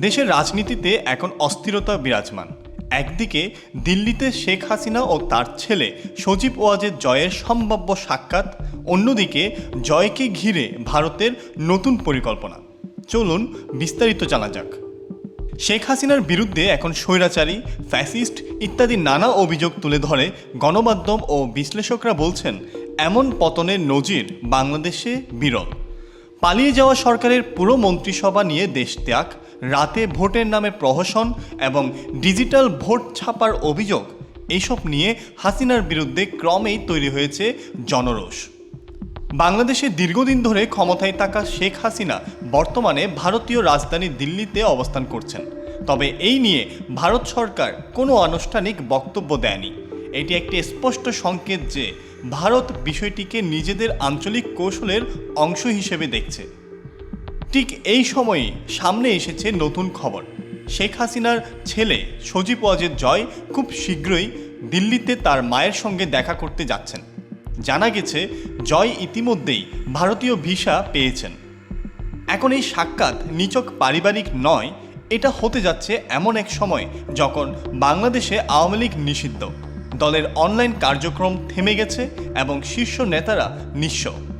দেশের রাজনীতিতে এখন অস্থিরতা বিরাজমান। একদিকে দিল্লিতে শেখ হাসিনা ও তার ছেলে সজীব ওয়াজের জয়ের সম্ভাব্য সাক্ষাৎ, অন্যদিকে জয়কে ঘিরে ভারতের নতুন পরিকল্পনা। চলুন বিস্তারিত জানা যাক। শেখ হাসিনার বিরুদ্ধে এখন স্বৈরাচারী, ফ্যাসিস্ট ইত্যাদি নানা অভিযোগ তুলে ধরে গণমাধ্যম ও বিশ্লেষকরা বলছেন, এমন পতনের নজির বাংলাদেশে বিরল। পালিয়ে যাওয়া সরকারের পুরো মন্ত্রিসভা নিয়ে দেশ ত্যাগ রাতে ভোটের নামে প্রহসন এবং ডিজিটাল ভোট ছাপার অভিযোগ এইসব নিয়ে হাসিনার বিরুদ্ধে ক্রমেই তৈরি হয়েছে জনরোষ। বাংলাদেশে দীর্ঘদিন ধরে ক্ষমতায় থাকা শেখ হাসিনা বর্তমানে ভারতীয় রাজধানী দিল্লিতে অবস্থান করছেন। তবে এই নিয়ে ভারত সরকার কোনো আনুষ্ঠানিক বক্তব্য দেয়নি। এটি একটি স্পষ্ট সংকেত যে, ভারত বিষয়টিকে নিজেদের আঞ্চলিক কৌশলের অংশ হিসেবে দেখছে। ঠিক এই সময়ে সামনে এসেছে নতুন খবর। শেখ হাসিনার ছেলে সজীব ওয়াজের জয় খুব শীঘ্রই দিল্লিতে তার মায়ের সঙ্গে দেখা করতে যাচ্ছেন। জানা গেছে, জয় ইতিমধ্যেই ভারতীয় ভিসা পেয়েছেন। এখন এই সাক্ষাৎ নিচক পারিবারিক নয়, এটা হতে যাচ্ছে এমন এক সময় যখন বাংলাদেশে আওয়ামী লীগ নিষিদ্ধ। দলের অনলাইন কার্যক্রম থেমে গেছে এবং শীর্ষ নেতারা নিঃস্ব।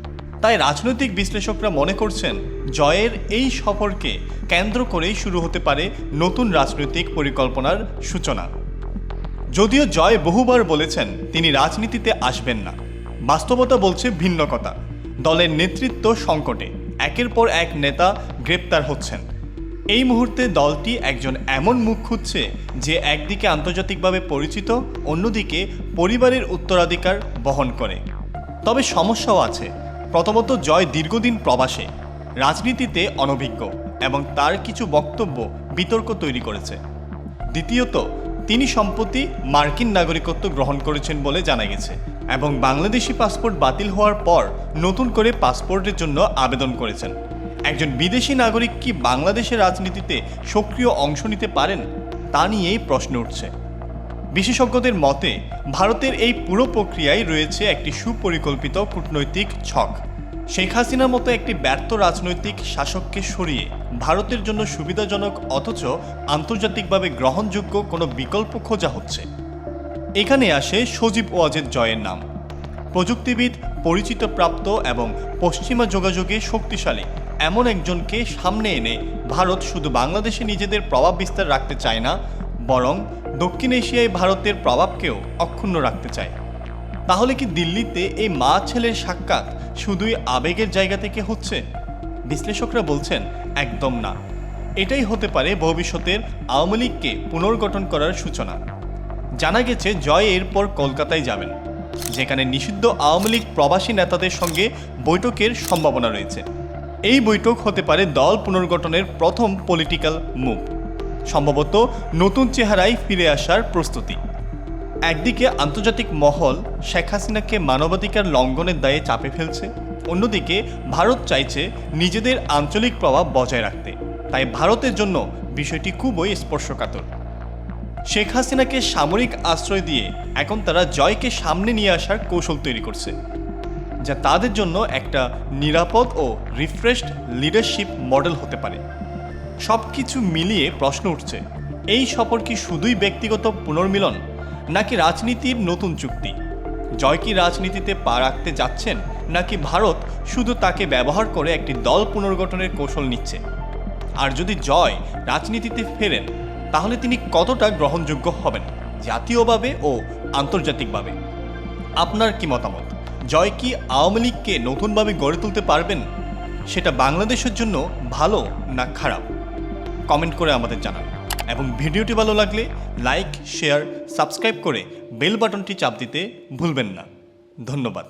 তাই রাজনৈতিক বিশ্লেষকরা মনে করছেন জয়ের এই সফরকে কেন্দ্র করেই শুরু হতে পারে নতুন রাজনৈতিক পরিকল্পনার সূচনা। যদিও জয় বহুবার বলেছেন তিনি রাজনীতিতে আসবেন না। বাস্তবতা বলছে ভিন্ন কথা। দলের নেতৃত্ব সংকটে, একের পর এক নেতা গ্রেপ্তার হচ্ছেন। এই মুহূর্তে দলটি একজন এমন মুখ খুঁজছে যে একদিকে আন্তর্জাতিকভাবে পরিচিত, অন্যদিকে পরিবারের উত্তরাধিকার বহন করে। তবে সমস্যাও আছে। প্রথমত জয় দীর্ঘদিন প্রবাসে, রাজনীতিতে অনভিজ্ঞ এবং তার কিছু বক্তব্য বিতর্ক তৈরি করেছে। দ্বিতীয়ত, তিনি সম্প্রতি মার্কিন নাগরিকত্ব গ্রহণ করেছেন বলে জানা গেছে এবং বাংলাদেশি পাসপোর্ট বাতিল হওয়ার পর নতুন করে পাসপোর্টের জন্য আবেদন করেছেন। একজন বিদেশি নাগরিক কি বাংলাদেশের রাজনীতিতে সক্রিয় অংশ নিতে পারেন, তা নিয়েই প্রশ্ন উঠছে। বিশেষজ্ঞদের মতে, ভারতের এই পুরো প্রক্রিয়ায় রয়েছে একটি সুপরিকল্পিত কূটনৈতিক ছক। শেখ হাসিনার মতো একটি ব্যর্থ রাজনৈতিক শাসককে সরিয়ে ভারতের জন্য সুবিধাজনক অথচ আন্তর্জাতিকভাবে গ্রহণযোগ্য কোনো বিকল্প খোঁজা হচ্ছে। এখানে আসে সজীব ওয়াজেদ জয়ের নাম। প্রযুক্তিবিদ পরিচিত প্রাপ্ত এবং পশ্চিমা যোগাযোগে শক্তিশালী, এমন একজনকে সামনে এনে ভারত শুধু বাংলাদেশে নিজেদের প্রভাব বিস্তার রাখতে চায় না বরং দক্ষিণ এশিয়ায় ভারতের প্রভাবকেও অক্ষুণ্ণ রাখতে চায়। তাহলে কি দিল্লিতে এই মা ছেলের সাক্ষাৎ শুধুই আবেগের জায়গা থেকে হচ্ছে? বিশ্লেষকরা বলছেন, একদম না। এটাই হতে পারে ভবিষ্যতের আওয়ামী লীগকে পুনর্গঠন করার সূচনা। জানা গেছে, জয় এরপর কলকাতায় যাবেন, যেখানে নিষিদ্ধ আওয়ামী লীগ প্রবাসী নেতাদের সঙ্গে বৈঠকের সম্ভাবনা রয়েছে। এই বৈঠক হতে পারে দল পুনর্গঠনের প্রথম পলিটিক্যাল মুভ সম্ভবত নতুন চেহারায় ফিরে আসার প্রস্তুতি। একদিকে আন্তর্জাতিক মহল শেখ হাসিনাকে মানবাধিকার লঙ্ঘনের দায়ে চাপে ফেলছে, অন্যদিকে ভারত চাইছে নিজেদের আঞ্চলিক প্রভাব বজায় রাখতে। তাই ভারতের জন্য বিষয়টি খুবই স্পর্শকাতর। শেখ হাসিনাকে সামরিক আশ্রয় দিয়ে এখন তারা জয়কে সামনে নিয়ে আসার কৌশল তৈরি করছে, যা তাদের জন্য একটা নিরাপদ ও রিফ্রেশড লিডারশিপ মডেল হতে পারে। সব কিছু মিলিয়ে প্রশ্ন উঠছে, এই সফর কি শুধুই ব্যক্তিগত পুনর্মিলন, নাকি রাজনীতির নতুন চুক্তি? জয় কি রাজনীতিতে পা রাখতে যাচ্ছেন, নাকি ভারত শুধু তাকে ব্যবহার করে একটি দল পুনর্গঠনের কৌশল নিচ্ছে? আর যদি জয় রাজনীতিতে ফেরেন, তাহলে তিনি কতটা গ্রহণযোগ্য হবেন, জাতীয়ভাবে ও আন্তর্জাতিকভাবে? আপনার কি মতামত? জয় কি আওয়ামী লীগকে নতুনভাবে গড়ে তুলতে পারবেন? সেটা বাংলাদেশের জন্য ভালো না খারাপ? কমেন্ট করে আমাদের জানান। এবং ভিডিওটি ভালো লাগলে লাইক, শেয়ার, সাবস্ক্রাইব করে বেল বাটনটি চাপ দিতে ভুলবেন না। ধন্যবাদ।